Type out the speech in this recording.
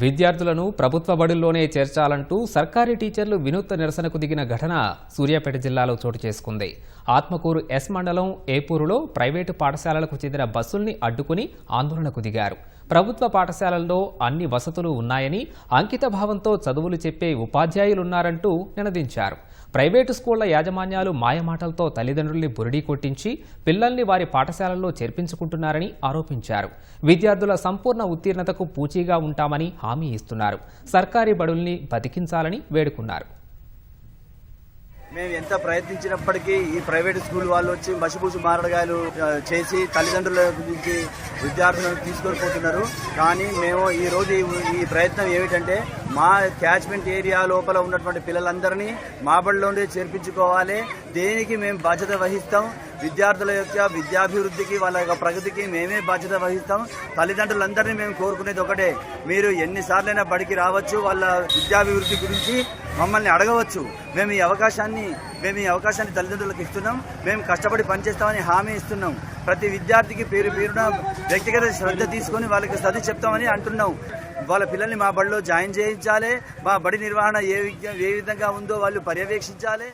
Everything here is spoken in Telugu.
విద్యార్థులను ప్రభుత్వ బడుల్లోనే చేర్చాలంటూ సర్కారీ టీచర్లు వినూత్న నిరసనకు దిగిన ఘటన సూర్యాపేట జిల్లాలో చోటు చేసుకుంది. ఆత్మకూరు ఎస్ మండలం ఏపూరులో ప్రైవేటు పాఠశాలలకు చెందిన బస్సుల్ని అడ్డుకుని ఆందోళనకు దిగారు. ప్రభుత్వ పాఠశాలల్లో అన్ని వసతులు ఉన్నాయని అంకిత భావంతో చదువులు చెప్పే ఉపాధ్యాయులున్నారంటూ నినదించారు. ప్రైవేటు స్కూళ్ళ యాజమాన్యాలు మాయమాటలతో తల్లిదండ్రుల్ని బురిడీ కొట్టించి పిల్లల్ని వారి పాఠశాలల్లో చేర్పించుకుంటున్నారని ఆరోపించారు. విద్యార్థుల సంపూర్ణ ఉత్తీర్ణతకు పూచీగా ఉంటామని హామీ ఇస్తున్నారు. సర్కారీ బడుల్ని బతికించాలని వేడుకున్నారు. మేము ఎంత ప్రయత్నించినప్పటికీ ఈ ప్రైవేట్ స్కూల్ వాళ్ళు వచ్చి మసిపూసి మారడగాయలు చేసి తల్లిదండ్రుల గురించి విద్యార్థులను తీసుకొని పోతున్నారు కానీ మేము ఈ రోజు ఈ- ఈ ప్రయత్నం ఏమిటంటే మా క్యాచ్మెంట్ ఏరియా లోపల ఉన్నటువంటి పిల్లలందరినీ మా బడిలోనే చేర్పించుకోవాలి. దేనికి మేము బాధ్యత వహిస్తాం? విద్యార్థుల యొక్క విద్యాభివృద్ధికి వాళ్ళ యొక్క ప్రగతికి మేమే బాధ్యత వహిస్తాం. తల్లిదండ్రులందరినీ మేము కోరుకునేది ఒకటే. మీరు ఎన్నిసార్లైనా బడికి రావచ్చు. వాళ్ళ విద్యాభివృద్ధి గురించి మమ్మల్ని అడగవచ్చు. మేము ఈ అవకాశాన్ని మేము ఈ అవకాశాన్ని తల్లిదండ్రులకు ఇస్తున్నాం. మేము కష్టపడి పనిచేస్తామని హామీ ఇస్తున్నాం. ప్రతి విద్యార్థికి పేరు పేరున వ్యక్తిగత శ్రద్ధ తీసుకొని వాళ్ళకి చదివి చెప్తామని అంటున్నాం. వాళ్ళ పిల్లల్ని మా బడిలో జాయిన్ చేయించాలి. మా బడి నిర్వహణ ఏ విధంగా ఏ విధంగా ఉందో వాళ్ళు పర్యవేక్షించాలి.